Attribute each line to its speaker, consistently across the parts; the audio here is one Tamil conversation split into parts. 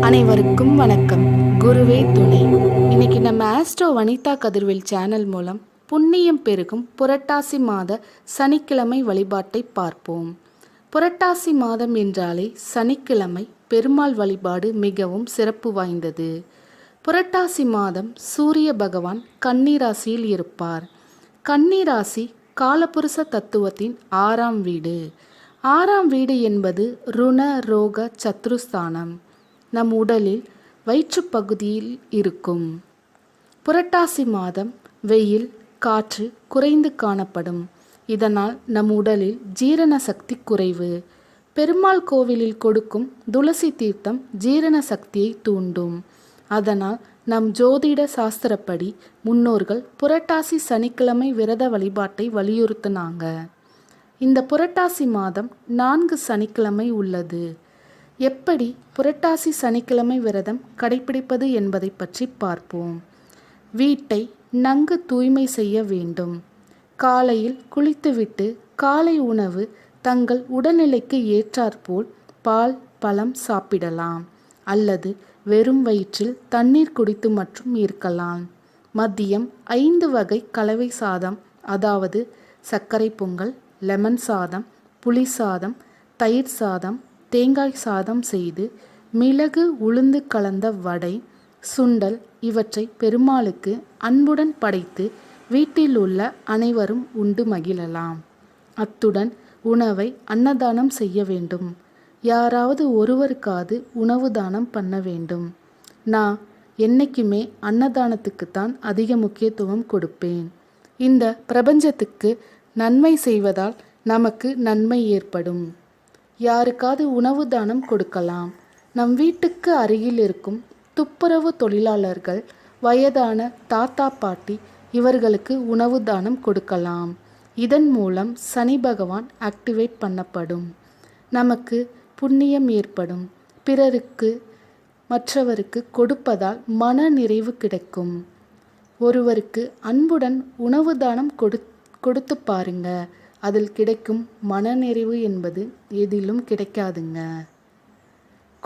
Speaker 1: அனைவருக்கும் வணக்கம். குருவே துணை. இன்னைக்கு நம்ம ஆஸ்ட்ரோ வனிதா கதிர்வேல் சேனல் மூலம் புண்ணியம் பெருகும் புரட்டாசி மாத சனிக்கிழமை வழிபாட்டை பார்ப்போம். புரட்டாசி மாதம் என்றாலே சனிக்கிழமை பெருமாள் வழிபாடு மிகவும் சிறப்பு வாய்ந்தது. புரட்டாசி மாதம் சூரிய பகவான் கன்னிராசியில் இருப்பார். கன்னிராசி காலபுருஷ தத்துவத்தின் ஆறாம் வீடு. ஆறாம் வீடு என்பது ருண ரோக சத்ருஸ்தானம். நம் உடலில் வயிற்றுப்பகுதியில் இருக்கும். புரட்டாசி மாதம் வெயில் காற்று குறைந்து காணப்படும். இதனால் நம் உடலில் ஜீரண சக்தி குறைவு. பெருமாள் கோவிலில் கொடுக்கும் துளசி தீர்த்தம் ஜீரண சக்தியை தூண்டும். அதனால் நம் ஜோதிட சாஸ்திரப்படி முன்னோர்கள் புரட்டாசி சனிக்கிழமை விரத வழிபாட்டை வலியுறுத்தினாங்க. இந்த புரட்டாசி மாதம் நான்கு சனிக்கிழமை உள்ளது. எப்படி புரட்டாசி சனிக்கிழமை விரதம் கடைபிடிப்பது என்பதை பற்றி பார்ப்போம். வீட்டை நன்கு தூய்மை செய்ய வேண்டும். காலையில் குளித்துவிட்டு காலை உணவு தங்கள் உடல்நிலைக்கு ஏற்றாற்போல் பால் பழம் சாப்பிடலாம். அல்லது வெறும் வயிற்றில் தண்ணீர் குடித்து மற்றும் இருக்கலாம். மதியம் ஐந்து வகை கலவை சாதம் அதாவது சர்க்கரை பொங்கல் லெமன் சாதம் புளி சாதம் தயிர் சாதம் தேங்காய் சாதம் செய்து மிளகு உளுந்து கலந்த வடை சுண்டல் இவற்றை பெருமாளுக்கு அன்புடன் படைத்து வீட்டில் உள்ள அனைவரும் உண்டு மகிழலாம். அத்துடன் உணவை அன்னதானம் செய்ய வேண்டும். யாராவது ஒருவருக்காவது உணவு தானம் பண்ண வேண்டும். நான் என்னைக்குமே அன்னதானத்துக்குத்தான் அதிக முக்கியத்துவம் கொடுப்பேன். இந்த பிரபஞ்சத்துக்கு நன்மை செய்வதால் நமக்கு நன்மை ஏற்படும். யாருக்காவது உணவு தானம் கொடுக்கலாம். நம் வீட்டுக்கு அருகில் இருக்கும் துப்புரவு தொழிலாளர்கள் வயதான தாத்தா பாட்டி இவர்களுக்கு உணவு தானம் கொடுக்கலாம். இதன் மூலம் சனி பகவான் ஆக்டிவேட் பண்ணப்படும். நமக்கு புண்ணியம் ஏற்படும். பிறருக்கு மற்றவருக்கு கொடுப்பதால் மன நிறைவு கிடைக்கும். ஒருவருக்கு அன்புடன் உணவு தானம் கொடு கொடுத்து பாருங்க. அதில் கிடைக்கும் மனநிறைவு என்பது எதிலும் கிடைக்காதுங்க.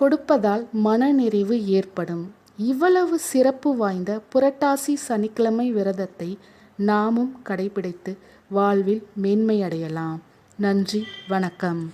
Speaker 1: கொடுப்பதால் மனநிறைவு ஏற்படும். இவ்வளவு சிறப்பு வாய்ந்த புரட்டாசி சனிக்கிழமை விரதத்தை நாமும் கடைபிடித்து வாழ்வில் மேன்மையடையலாம். நன்றி வணக்கம்.